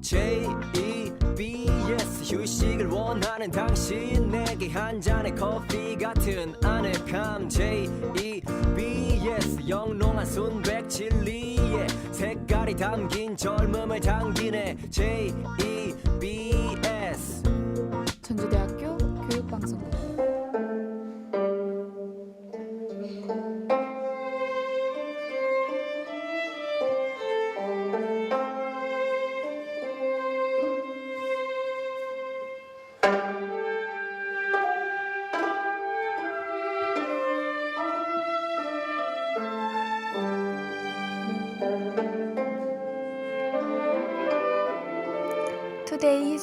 J-E-B-S 휴식을 원하는 당신 내게 한 잔의 커피 같은 아늑함. J-E-B-S 영롱한 순백 진리에 색깔이 담긴 젊음을 당기네. J-E-B-S 전주대학교 교육방송국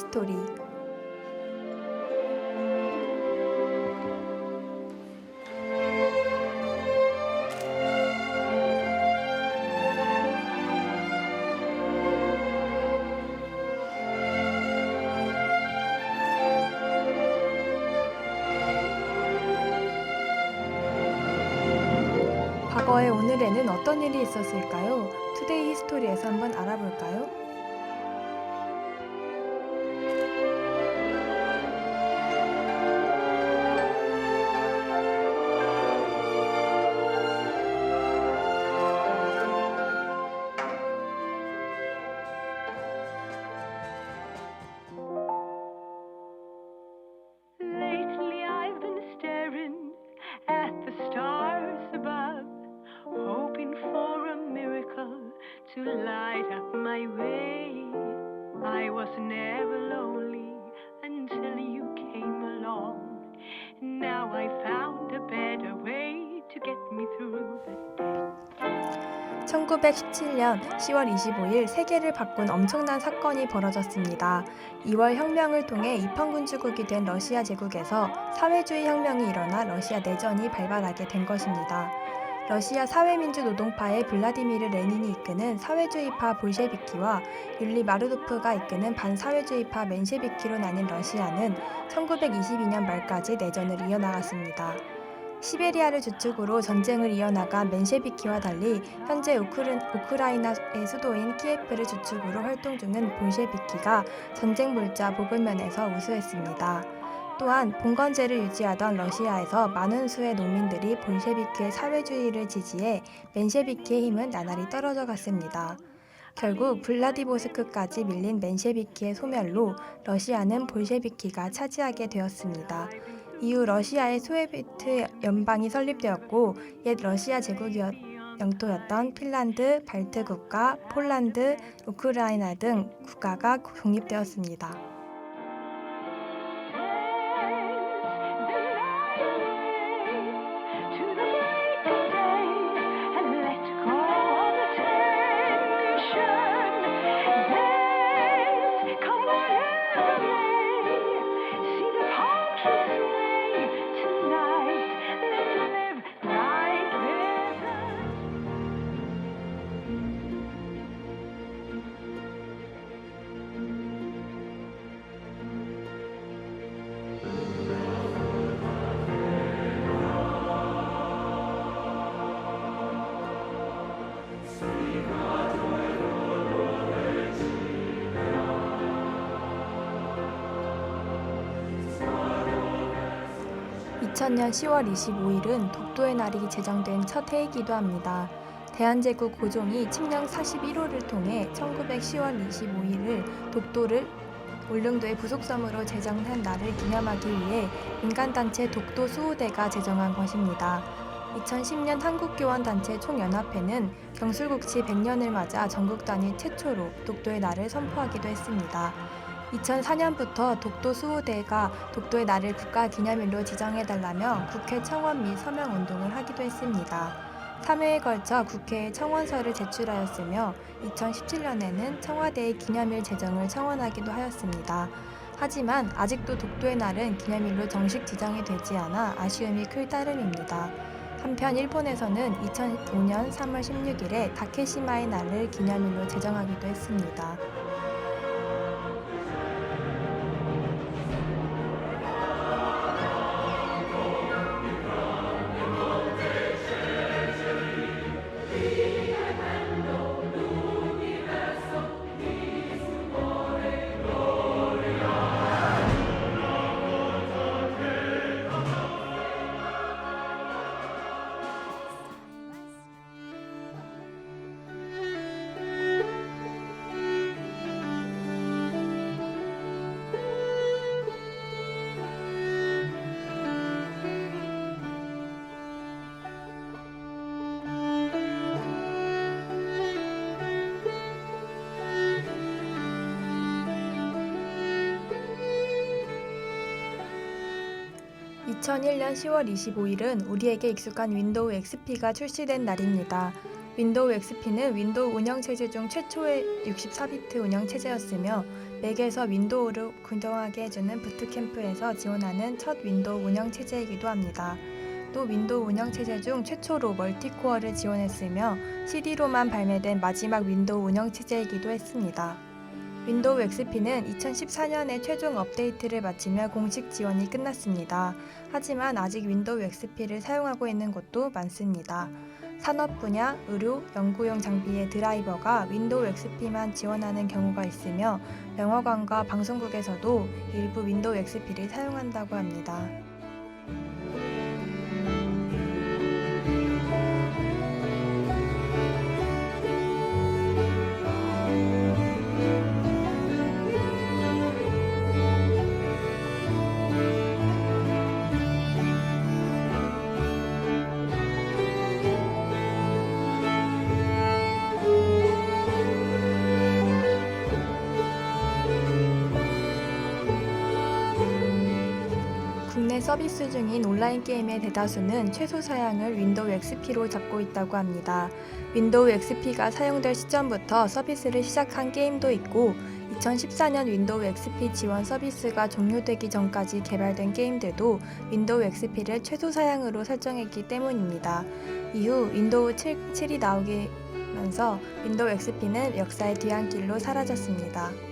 스토리 과거의 오늘에는 어떤 일이 있었을까요? 투데이 히스토리에서 한번 알아볼까요? Light up my way. I was never lonely until you came along. Now I found a better way to get me through the day. 1917년 10월 25일 세계를 바꾼 엄청난 사건이 벌어졌습니다. 2월 혁명을 통해 입헌군 주국이 된 러시아 제국에서 사회주의 혁명이 일어나 러시아 내전이 발발하게 된 것입니다. 러시아 사회민주노동파의 블라디미르 레닌이 이끄는 사회주의파 볼셰비키와 율리 마르도프가 이끄는 반사회주의파 맨셰비키로 나뉜 러시아는 1922년 말까지 내전을 이어나갔습니다. 시베리아를 주축으로 전쟁을 이어나간 맨셰비키와 달리 현재 우크르, 우크라이나의 수도인 키예프를 주축으로 활동 중인 볼셰비키가 전쟁 물자 복을면에서 우수했습니다. 또한 봉건제를 유지하던 러시아에서 많은 수의 농민들이 볼셰비키의 사회주의를 지지해 맨셰비키의 힘은 나날이 떨어져 갔습니다. 결국 블라디보스크까지 밀린 맨셰비키의 소멸로 러시아는 볼셰비키가 차지하게 되었습니다. 이후 러시아의 소비에트 연방이 설립되었고 옛 러시아 제국이었 영토였던 핀란드, 발트 국가, 폴란드, 우크라이나 등 국가가 독립되었습니다. 2000년 10월 25일은 독도의 날이 제정된 첫 해이기도 합니다. 대한제국 고종이 칙령 41호를 통해 1910월 25일을 독도를 울릉도의 부속섬으로 제정한 날을 기념하기 위해 인간단체 독도 수호대가 제정한 것입니다. 2010년 한국교원단체 총연합회는 경술국치 100년을 맞아 전국 단위 최초로 독도의 날을 선포하기도 했습니다. 2004년부터 독도 수호대가 독도의 날을 국가기념일로 지정해달라며 국회 청원 및 서명 운동을 하기도 했습니다. 3회에 걸쳐 국회에 청원서를 제출하였으며 2017년에는 청와대의 기념일 제정을 청원하기도 하였습니다. 하지만 아직도 독도의 날은 기념일로 정식 지정이 되지 않아 아쉬움이 클 따름입니다. 한편 일본에서는 2005년 3월 16일에 다케시마의 날을 기념일로 제정하기도 했습니다. 2001년 10월 25일은 우리에게 익숙한 윈도우 XP가 출시된 날입니다. 윈도우 XP는 윈도우 운영체제 중 최초의 64비트 운영체제였으며 맥에서 윈도우를 구동하게 해주는 부트캠프에서 지원하는 첫 윈도우 운영체제이기도 합니다. 또 윈도우 운영체제 중 최초로 멀티코어를 지원했으며 CD로만 발매된 마지막 윈도우 운영체제이기도 했습니다. 윈도우 XP는 2014년에 최종 업데이트를 마치며 공식 지원이 끝났습니다. 하지만 아직 윈도우 XP를 사용하고 있는 곳도 많습니다. 산업 분야, 의료, 연구용 장비의 드라이버가 윈도우 XP만 지원하는 경우가 있으며 영화관과 방송국에서도 일부 윈도우 XP를 사용한다고 합니다. 서비스 중인 온라인 게임의 대다수는 최소 사양을 윈도우 XP로 잡고 있다고 합니다. 윈도우 XP가 사용될 시점부터 서비스를 시작한 게임도 있고 2014년 윈도우 XP 지원 서비스가 종료되기 전까지 개발된 게임들도 윈도우 XP를 최소 사양으로 설정했기 때문입니다. 이후 윈도우 7, 7이 나오면서 윈도우 XP는 역사의 뒤안길로 사라졌습니다.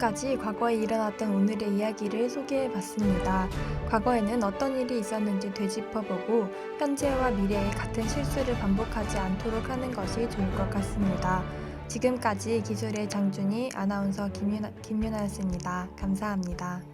지금까지 과거에 일어났던 오늘의 이야기를 소개해 봤습니다. 과거에는 어떤 일이 있었는지 되짚어보고 현재와 미래에 같은 실수를 반복하지 않도록 하는 것이 좋을 것 같습니다. 지금까지 기술의 장준희 아나운서 김윤아, 김윤아였습니다. 감사합니다.